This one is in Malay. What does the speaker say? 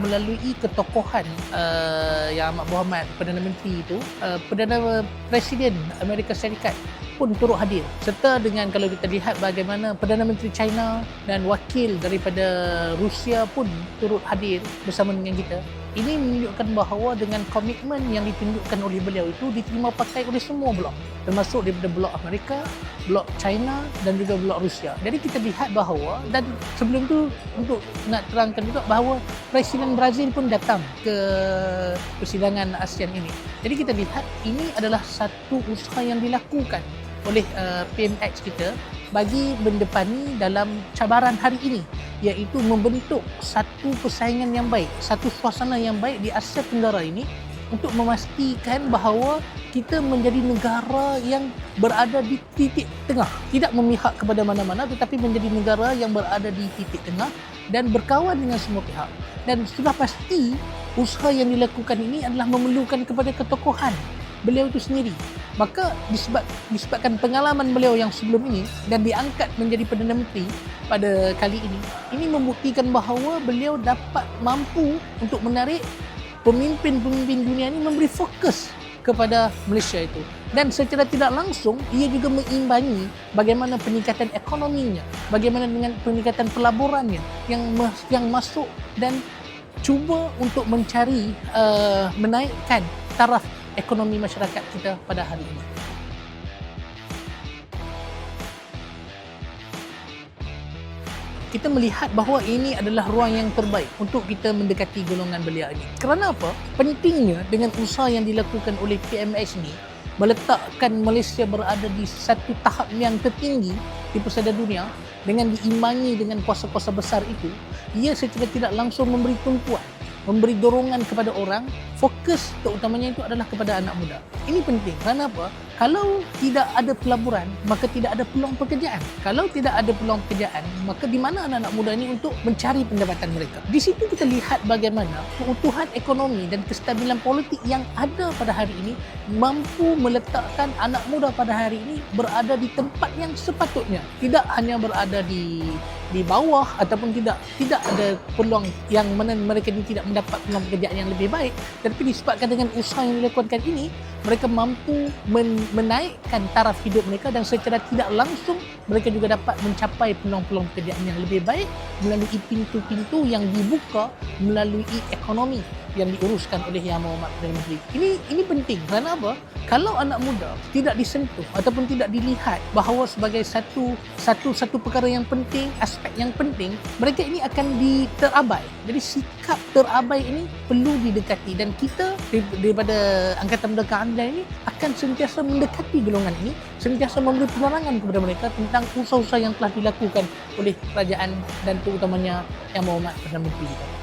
Melalui ketokohan uh, Yang Amat Berhormat Perdana Menteri itu, uh, Perdana Presiden Amerika Syarikat pun turut hadir. Serta dengan kalau kita lihat bagaimana Perdana Menteri China dan wakil daripada Rusia pun turut hadir bersama dengan kita ini menunjukkan bahawa dengan komitmen yang ditunjukkan oleh beliau itu diterima pakai oleh semua blok termasuk daripada blok Amerika, blok China dan juga blok Rusia. Jadi kita lihat bahawa dan sebelum tu untuk nak terangkan juga bahawa Presiden Brazil pun datang ke persidangan ASEAN ini. Jadi kita lihat ini adalah satu usaha yang dilakukan oleh uh, PMX kita bagi mendepani dalam cabaran hari ini iaitu membentuk satu persaingan yang baik, satu suasana yang baik di Asia Tenggara ini untuk memastikan bahawa kita menjadi negara yang berada di titik tengah. Tidak memihak kepada mana-mana tetapi menjadi negara yang berada di titik tengah dan berkawan dengan semua pihak. Dan sudah pasti usaha yang dilakukan ini adalah memerlukan kepada ketokohan beliau itu sendiri. Maka disebab, disebabkan pengalaman beliau yang sebelum ini dan diangkat menjadi Perdana Menteri pada kali ini, ini membuktikan bahawa beliau dapat mampu untuk menarik pemimpin-pemimpin dunia ini memberi fokus kepada Malaysia itu. Dan secara tidak langsung, ia juga mengimbangi bagaimana peningkatan ekonominya, bagaimana dengan peningkatan pelaburannya yang yang masuk dan cuba untuk mencari uh, menaikkan taraf ekonomi masyarakat kita pada hari ini. Kita melihat bahawa ini adalah ruang yang terbaik untuk kita mendekati golongan belia ini. Kerana apa? Pentingnya dengan usaha yang dilakukan oleh PMS ini meletakkan Malaysia berada di satu tahap yang tertinggi di pesada dunia dengan diimbangi dengan kuasa-kuasa besar itu, ia secara tidak langsung memberi tumpuan memberi dorongan kepada orang fokus terutamanya itu adalah kepada anak muda. Ini penting. Kenapa kalau tidak ada pelaburan maka tidak ada peluang pekerjaan. Kalau tidak ada peluang pekerjaan maka di mana anak-anak muda ini untuk mencari pendapatan mereka? Di situ kita lihat bagaimana keutuhan ekonomi dan kestabilan politik yang ada pada hari ini mampu meletakkan anak muda pada hari ini berada di tempat yang sepatutnya. Tidak hanya berada di di bawah ataupun tidak tidak ada peluang yang mana mereka ini tidak mendapat peluang pekerjaan yang lebih baik. Tetapi disebabkan dengan usaha yang dilakukan ini mereka mampu men- menaikkan taraf hidup mereka dan secara tidak langsung mereka juga dapat mencapai peluang-peluang pekerjaan yang lebih baik melalui pintu-pintu yang dibuka melalui ekonomi yang diuruskan oleh Yang Muhammad Perdana Menteri. Ini ini penting kerana apa? Kalau anak muda tidak disentuh ataupun tidak dilihat bahawa sebagai satu satu satu perkara yang penting, aspek yang penting, mereka ini akan diterabai. Jadi sikap terabai ini perlu didekati dan kita daripada Angkatan Muda Keadilan ini akan sentiasa mendekati golongan ini, sentiasa memberi penerangan kepada mereka tentang usaha-usaha yang telah dilakukan oleh kerajaan dan terutamanya Yang Muhammad Perdana Menteri kita.